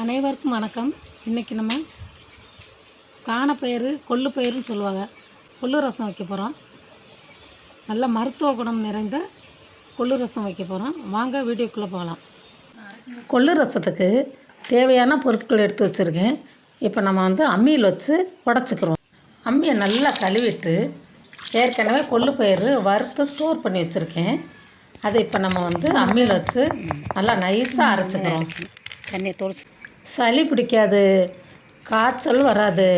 அனைவருக்கும் வணக்கம். இன்றைக்கி நம்ம காணப்பயிறு கொள்ளு பயிறுன்னு சொல்லுவாங்க. கொள்ளு ரசம் வைக்க போகிறோம் நல்ல மருத்துவ குணம் நிறைந்த கொள்ளு ரசம் வைக்க போகிறோம் வாங்க வீடியோக்குள்ளே போகலாம். கொள்ளு ரசத்துக்கு தேவையான பொருட்கள் எடுத்து வச்சுருக்கேன். இப்போ நம்ம வந்து அம்மியில் வச்சு உடச்சிக்கிறோம். அம்மியை நல்லா கழுவிட்டு ஏற்கனவே கொள்ளு பயிறு வறுத்து ஸ்டோர் பண்ணி வச்சுருக்கேன். அதை இப்போ நம்ம வந்து அம்மியில் வச்சு நல்லா நைஸாக அரைச்சிக்கிறோம். தண்ணியை தொளிச்சு சளி பிடிக்காது காய்ச்சல் வராது.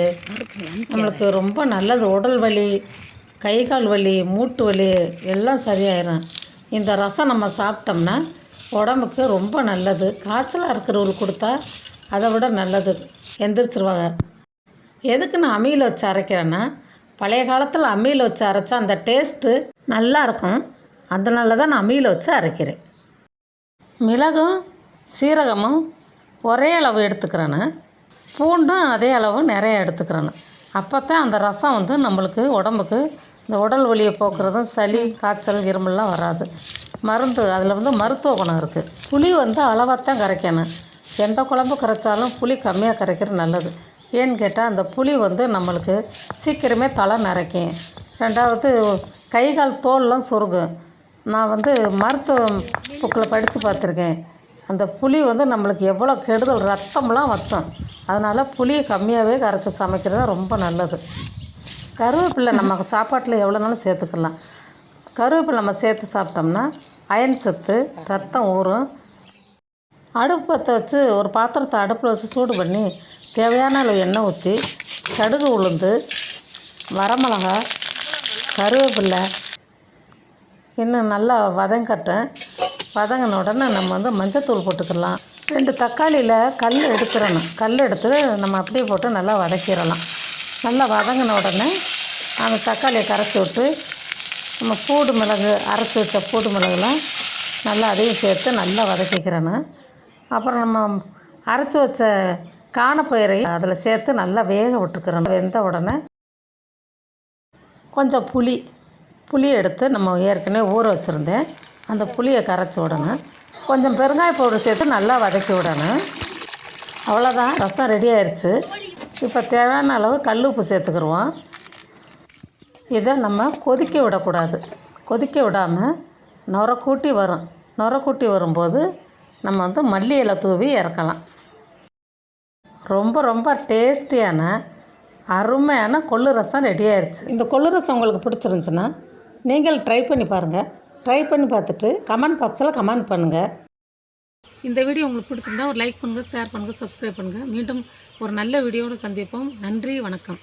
நம்மளுக்கு ரொம்ப நல்லது. உடல் வலி கை கால் வலி மூட்டு வலி எல்லாம் சரியாயிரும். இந்த ரசம் நம்ம சாப்பிட்டோம்னா உடம்புக்கு ரொம்ப நல்லது. காய்ச்சலாக இருக்கிறவங்களுக்கு கொடுத்தா அதை விட நல்லது. எந்திரிச்சிருவாங்க. எதுக்கு நான் அம்மியில் வச்சு அரைக்கிறேன்னா பழைய காலத்தில் அம்மியில் வச்சு அரைச்சா அந்த டேஸ்ட்டு நல்லாயிருக்கும் அதனால தான் நான் அம்மியில் வச்சு அரைக்கிறேன். மிளகும் சீரகமும் ஒரே அளவு எடுத்துக்கிறேன்னு. பூண்டும் அதே அளவு நிறைய எடுத்துக்கிறேன்னு. அப்போ தான் அந்த ரசம் வந்து நம்மளுக்கு உடம்புக்கு இந்த உடல் வலியை போக்குறதும் சளி காய்ச்சல் இருமல்லாம் வராது. மருந்து அதில் வந்து மருத்துவ குணம் இருக்குது புளி வந்து அளவாக தான் கரைக்கணும். எந்த குழம்பு கரைச்சாலும் புளி கம்மியாக கரைக்கிறது நல்லது. ஏன்னு கேட்டால் அந்த புளி வந்து நம்மளுக்கு சீக்கிரமே தலை நிறைக்கும். ரெண்டாவது கை கால் தோல்லாம் சுருங்கும். நான் வந்து மருத்துவ புக்கில் படித்து பார்த்துருக்கேன். அந்த புளி வந்து நம்மளுக்கு எவ்வளோ கெடுதல் ரத்தம்லாம் வற்றும் அதனால் புளியை கம்மியாகவே கரைச்சி சமைக்கிறது தான் ரொம்ப நல்லது. கருவேப்பிலை நம்ம சாப்பாட்டில் எவ்வளோனாலும் சேர்த்துக்கலாம். கருவேப்பிலை நம்ம சேர்த்து சாப்பிட்டோம்னா அயன் சத்து ரத்தம் ஊறும். அடுப்பு பற்ற வச்சு ஒரு பாத்திரத்தை அடுப்பில் வச்சு சூடு பண்ணி தேவையான அளவு எண்ணெய் ஊற்றி கடுகு உளுந்து வரமிளகா கருவேப்பிலை இன்னும் நல்லா வதங்கட்டேன் வதங்கின உடனே நம்ம வந்து மஞ்சத்தூள் போட்டுக்கலாம். ரெண்டு தக்காளியில் கல் எடுத்துடணும். கல் எடுத்து நம்ம அப்படியே போட்டு நல்லா வதக்கிடலாம். நல்லா வதங்கின உடனே அந்த தக்காளியை கரைச்சி விட்டு நம்ம பூடு மிளகு அரைச்சி வச்ச பூடு மிளகுலாம் நல்லா அதையும் சேர்த்து நல்லா வதக்கிக்கிறேன்னு. அப்புறம் நம்ம அரைச்சி வச்ச காணப்பயிரை அதில் சேர்த்து நல்லா வேக விட்டுக்கிறோம் வெந்த உடனே கொஞ்சம் புளி புளி எடுத்து நம்ம ஏற்கனவே ஊற வச்சுருந்தேன். அந்த புளியை கரைச்சி விடணும் கொஞ்சம் பெருங்காய பவுடர் சேர்த்து நல்லா வதக்கி விடணும். அவ்வளோதான் ரசம் ரெடி ஆயிடுச்சு இப்போ தேவையான அளவு கல் உப்பு சேர்த்துக்கிருவோம். இதை நம்ம கொதிக்க விடக்கூடாது. கொதிக்க விடாமல் நுர கூட்டி வரும். நுர கூட்டி வரும்போது நம்ம வந்து மல்லி இலை தூவி இறக்கலாம். ரொம்ப ரொம்ப டேஸ்டியான அருமையான கொள்ளு ரசம் ரெடி ஆயிடுச்சு இந்த கொள்ளு ரசம் உங்களுக்கு பிடிச்சிருந்துச்சுன்னா நீங்கள் ட்ரை பண்ணி பாருங்கள் ட்ரை பண்ணி பார்த்துட்டு கமெண்ட் பாக்ஸில் கமெண்ட் பண்ணுங்கள் இந்த வீடியோ உங்களுக்கு பிடிச்சிருந்தா ஒரு லைக் பண்ணுங்கள் ஷேர் பண்ணுங்கள் சப்ஸ்கிரைப் பண்ணுங்கள் மீண்டும் ஒரு நல்ல வீடியோவில் சந்திப்போம். நன்றி வணக்கம்.